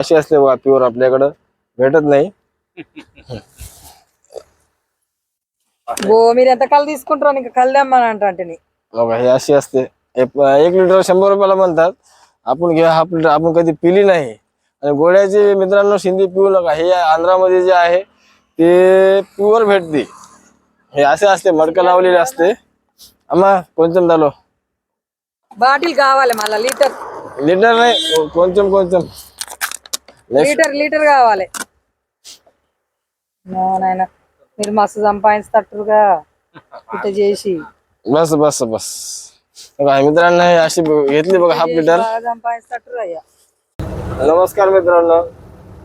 अशी असते बघा प्युअर आपल्याकडं भेटत नाही ఓ మీరు ఎంతకాలం తీసుకుంటారు ఇంకా కళ్యాణ్ అంటే बघा हे अशी असते एक एक लिटर शंभर रुपयाला म्हणतात आपण घ्या हाफ लिटर आपण कधी पिली नाही आणि गोळ्याचे मित्रांनो शिंदी पिऊ नका हे आंध्रामध्ये जे आहे ते प्युअर भेटते हे असे असते मडकं लावलेले असते अम्मा कोणतं झालो బాటిల్ కావాలి మళ్ళా లీటర్ లీటర్ नाही కొంచెం కొంచెం నెక్స్ట్ లీటర్ లీటర్ కావాలి నో నాయన మీరు మస్తు సంపాదిస్తట్టుగా ఇట్ట చేసి बस बस बस बघा मित्रांनो हे अशी ब- घेतली बघा हाफ लिटर బాగా సంపాదిస్తట్టు అయ్యా नमस्कार मित्रांनो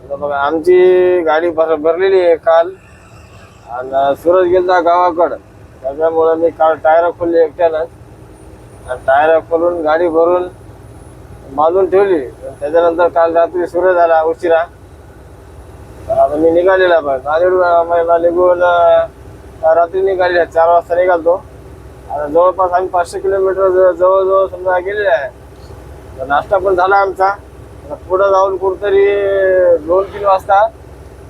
आता बघा आमची गाडी भर- भरलेली आहे काल आणि सुरत गेलता गावाकडं त्याच्यामुळे मी काल टायर खोलली एकट्यानं आणि टायर खोलून गाडी भरून बांधून ठेवली. त्याच्यानंतर काल रात्री सूर्य झाला उशिरा. तर आता मी निघालेला पण. नांदेड निघून अं, रात्री निघालेला चार वाजता निघालतो. आता जवळपास आम्ही पाचशे किलोमीटर जवळजवळ समजा गेलेले आहे. तर नाश्ता पण झाला आमचा. पुढं जाऊन कुठतरी दोन तीन वाजता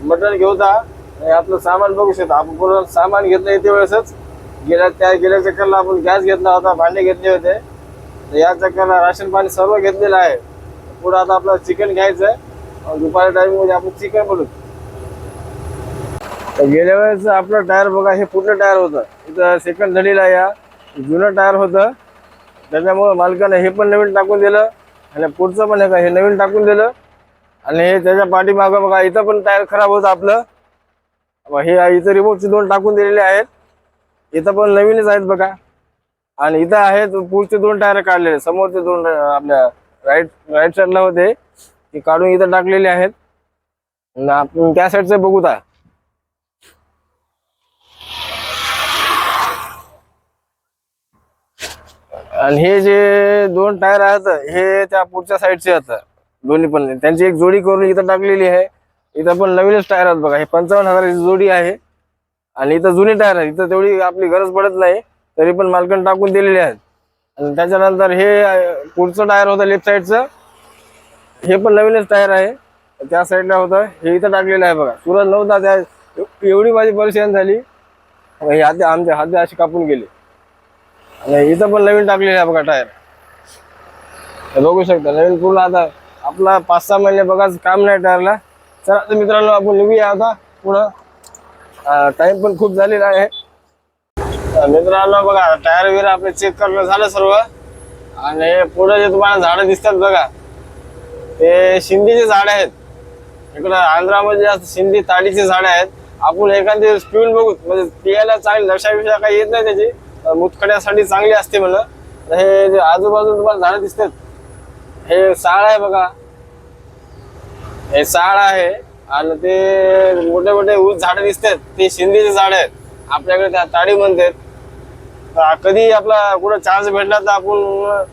मटण घेऊता आणि आपलं सामान बघू शकतो. आपण पूर्ण सामान घेतलं येते वेळेसच. गेल्या त्या गेल्या चक्करला आपण गॅस घेतला होता भांडे घेतले होते. या चक्करला राशन पाणी सर्व घेतलेलं आहे. पुढं आता आपलं चिकन घ्यायचं आहे दुपारी टाईममध्ये आपण चिकन बनवू. तर गेल्या वेळेस आपलं टायर बघा हे पूर्ण टायर होतं. इथं सेकंड धडीला या. जुनं टायर होतं. त्याच्यामुळं मालकानं हे पण नवीन टाकून दिलं. आणि पुढचं पण हे का हे नवीन टाकून दिलं. आणि हे त्याच्या पाठीमागं बघा इथं पण टायर खराब होतं आपलं. हे इथं रिमोटचे दोन टाकून दिलेले आहेत. इथं पण नवीनच आहेत बघा. आणि इथं आहेत पुढचे दोन टायर काढलेले समोरचे दोन आपल्या राईट राईट साईडला होते. ते काढून इथं टाकलेले आहेत. आपण त्या साईडचं बघू ता आणि हे जे दोन टायर आहेत हे त्या पुढच्या साईडचे आहेत. दोन्ही पण. त्यांची एक जोडी करून इथं टाकलेली आहे. इथं पण नवीनच टायर आहेत बघा. हे पंचावन्न हजाराची जोडी आहे. आणि इथं जुनी टायर आहेत. इथं तेवढी आपली गरज पडत नाही. तरी पण मालकण टाकून दिलेले आहेत. आणि त्याच्यानंतर हे पुढचं टायर होतं लेफ्ट साईडचं हे पण नवीनच टायर आहे. त्या साईडला होतं. हे इथं टाकलेलं आहे बघा. सुरत नव्हता त्या. एवढी माझी परेशान झाली. हे हाते आमचे हाते असे कापून गेले. आणि इथं पण नवीन टाकलेलं आहे बघा टायर. बघू शकता. नवीन पूर्ण आता आपला पाच सहा महिने बघाच काम नाही टायरला. चला तर मित्रांनो आपण निघूया आता पुढं. टाईम पण खूप झालेला आहे. मित्रांनो बघा टायर वगैरे आपले चेक करणं झालं सर्व. आणि पुढे जे तुम्हाला झाडं दिसतात बघा ते शिंदीचे झाड आहेत. इकडं आंध्रामध्ये जास्त शिंदी ताडीचे झाड आहेत. आपण एखादी पिऊन बघू. म्हणजे पियाला चांगली लक्षाविषा काही येत नाही त्याची मुतखड्यासाठी चांगली असते म्हणलं. तर हे जे आजूबाजूला तुम्हाला झाडं दिसतात हे साळ आहे बघा. हे साळ आहे आणि ते मोठे मोठे ऊस झाडं दिसतात. ते शिंदीचे झाड आहेत. आपल्याकडे त्या ताडी म्हणतात. तर कधी आपला कुठं चान्स भेटला तर आपण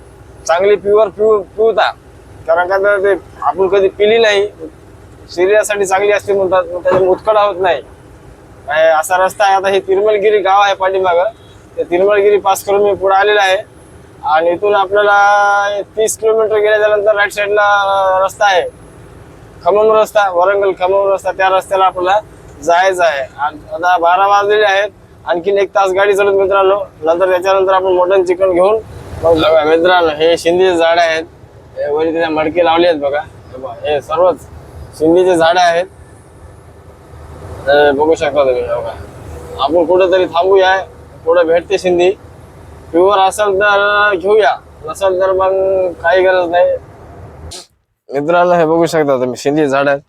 चांगली प्युअर पिऊ पिवता कारण का तर ते आपण कधी पिली नाही. शरीरासाठी चांगली असते म्हणतात मग त्याचा मुतखडा होत नाही. काय असा रस्ता आहे. आता हे तिरमलगिरी गाव आहे पाठीमागं. ते तिरमलगिरी पास करून मी पुढे आलेला आहे. आणि इथून आपल्याला तीस किलोमीटर गेल्याच्यानंतर राईट साईडला रस्ता आहे. खमम रस्ता वरंगल खमम रस्ता त्या रस्त्याला आपल्याला जायचं आहे. आणि आता बारा वाजलेले आहेत. आणखीन एक तास गाडी चालत मित्रांनो. नंतर त्याच्यानंतर आपण मटन चिकन घेऊन मित्रांनो हे शिंदीचे झाड आहेत. हे वरी त्याच्या मडके लावले आहेत बघा. हे सर्वच शिंदीचे झाड आहेत. हे बघू शकता तुम्ही हे बघा. आपण कुठेतरी थांबूया. पुढे भेटते शिंदी. प्युअर असेल तर घेऊया. नसेल तर मग काही गरज नाही. मित्रांनो हे बघू शकता तुम्ही शिंदी झाड आहेत.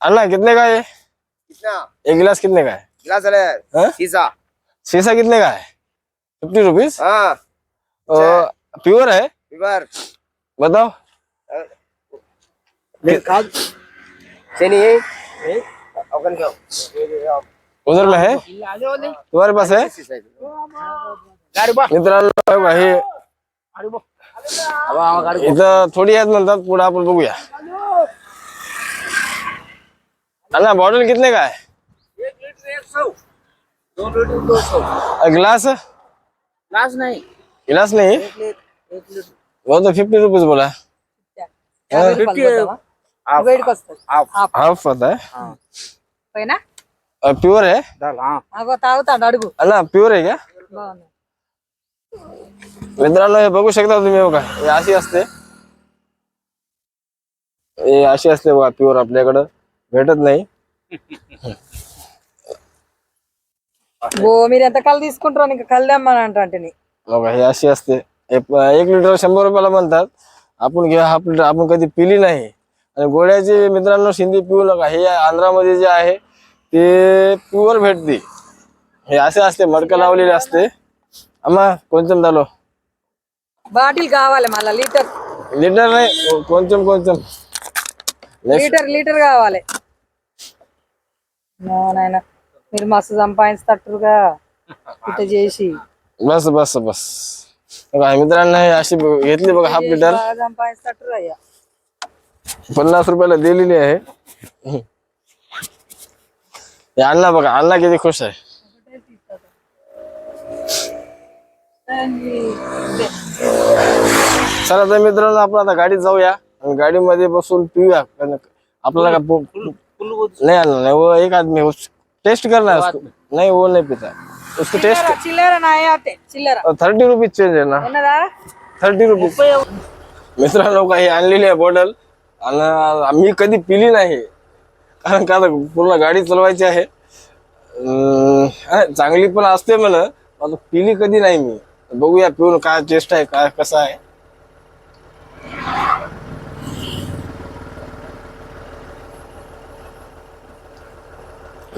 अण्णा कितने का है? कितना? एक गिलास कितने का है गिलास है। हाँ? शीशा। शीशा कितने का है? फिफ्टी रुपीज़ हाँ। प्योर है? बताओ। चेनी है। अपन क्या उधर में है? तुम्हारे पास है? गाड़ी बा मित्रांनो हे इथं थोडी आहेत म्हणतात पुढे आपण बघूया अण्णा बॉटल कितने का ग्लास गिलास? गिलास नहीं। गिलास नहीं? वो तो फिफ्टी रुपीज़ बोला। हाफ़ होता है। ना? प्योर है? अडगू अल्ला प्योर आहे का। मित्रांनो हे शकता भेटत नहीं. ఓ మీరు ఎంత కళ్ళు తీసుకుంటారో ఇంకా కళ్ళు తెమ్మని అంట అంటే बघा हे अशी असते हे प- एक लिटर शंभर रुपयाला म्हणतात आपण घ्या हाफ लिटर आपण कधी पिली नाही आणि गोळ्याचे मित्रांनो शिंदी पिऊ नका हे आंध्रामध्ये जे आहे ते प्युअर भेटते हे असे असते मडकं लावलेले असते अम्मा కొంచెం दालो బాటిల్ కావాలి మళ్ళా లీటర్ లీటర్ नाही కొంచెం కొంచెం నెక్స్ట్ లీటర్ లీటర్ కావాలి నో నాయన మీరు మస్తు సంపాదించుతట్టుగా ఇట్ట చేసి बस बस बस बघा मित्रांनो हे अशी ब- घेतली बघा हाफ लिटर బాగా సంపాదించుతట్టుగా అయ్యా पन्नास रुपयाला दिलेली आहे हे अण्णा बघा अण्णा किती खुश आहे चला तर मित्रांनो आपण आता गाडीत जाऊया आणि गाडीमध्ये बसून पिऊया कारण आपल्याला का पो- फुल वो नहीं आना नहीं वो एक आदमी उस टेस्ट करना है उसको नहीं वो नहीं पीता. उसको टेस्ट चिल्लर ना आते चिल्लर. थर्टी रुपीज चेंज है ना. थर्टी रुपीज मित्रांनो काही आणलेली आहे बॉटल आणि आम्ही कधी पिली नाही. कारण का पूर्ण गाडी चालवायची आहे. चांगली पण असते म्हणा पिली कधी नाही मी. बघूया पिऊन काय चेस्ट आहे काय कसा आहे.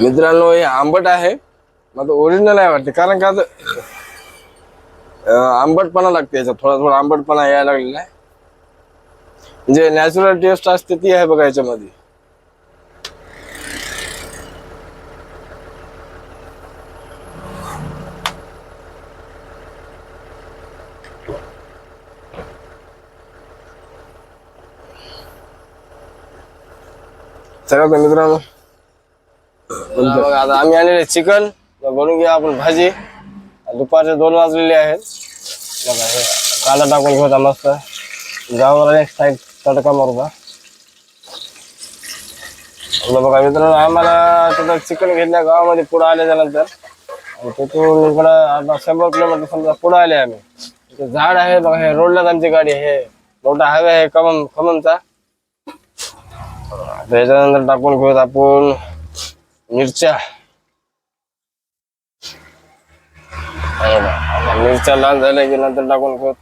मित्रांनो हे आंबट आहे. मग ओरिजिनल आहे वाटते कारण का आंबटपणा लागते याच्यात थोडा थोडा आंबटपणा यायला लागलेला आहे. म्हणजे नॅचरल टेस्ट असते ती आहे बघा याच्यामध्ये. चला तर मित्रांनो बघा आता आम्ही आणलेले चिकन. बनवून घ्या आपण भाजी. दुपारचे दोन वाजलेले आहेत. बघा हे कांदा टाकून घेऊ आता मस्त. गावावर एक साईड तडका मारू बघा मित्रांनो आम्हाला तिथं चिकन घेतल्या गावामध्ये पुढं आल्याच्यानंतर आणि तिथून इकडं आता शंभर किलोमीटर समजा पुढं आले आम्ही. झाड आहे बघा हे रोडलाच आमची गाडी आहे. हे मोठा हायवे आहे कमम खममचा. त्याच्यानंतर टाकून घेऊत आपण. मिरच्या. मिरच्या लाल झाल्या की नंतर टाकून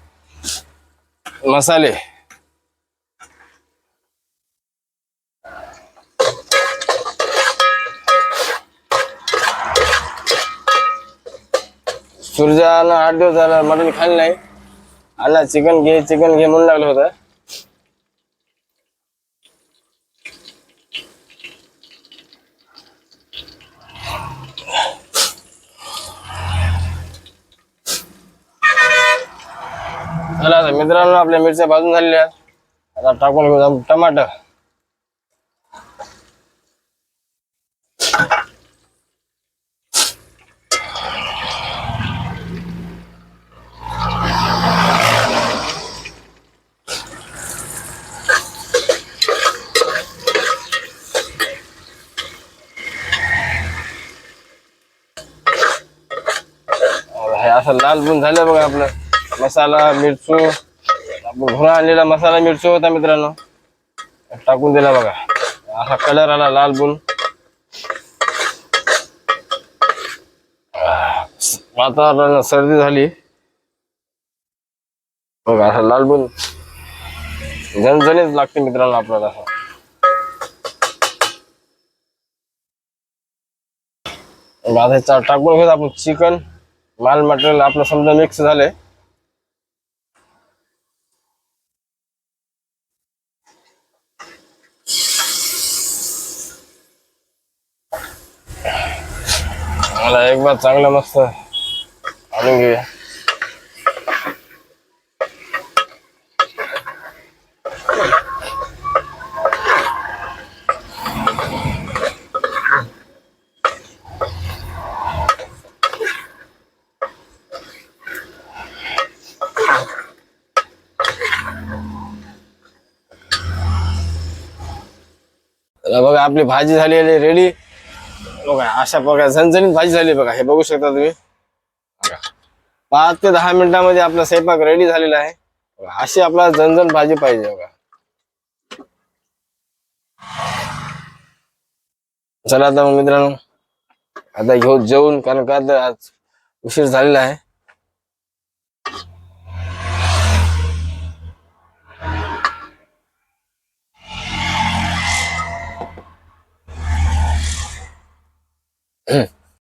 मसाले. सूर्यानं आठ दिवस झाला मटण खाल्लं नाही. आला चिकन घे चिकन घे म्हणून लागलं होतं. चला आता मित्रांनो आपल्या मिरच्या भाजून झालेल्या आहेत. आता टाकून घेऊ टमाटर. हे असं लाल बुन झालं बघा आपलं. मसाला मिरचू. आपण आणलेला मसाला मिरचू होता मित्रांनो. टाकून दिला बघा. असा कलर आला लाल बुन. वातावरण सर्दी झाली. बघा असा लाल बुन. झणझणीत लागते मित्रांनो आपल्याला असं. बघा, आता टाकून घेऊ आपण चिकन. माल मटेरियल आपलं समजा मिक्स झालंय. एकदा चांगलं मस्त आएँगे आपली भाजी झाली आहे रेडी बघा अशा प्रकारे झणझणीत भाजी झाली बघा हे बघू शकता तुम्ही. पाच ते दहा मिनिटांमध्ये आपला स्वयंपाक रेडी झालेला आहे. अशी आपला झणझण भाजी पाहिजे बघा. चला आता मग मित्रांनो आता घेऊ जेवून कारण का तर आज उशीर झालेला आहे. Mm-hmm.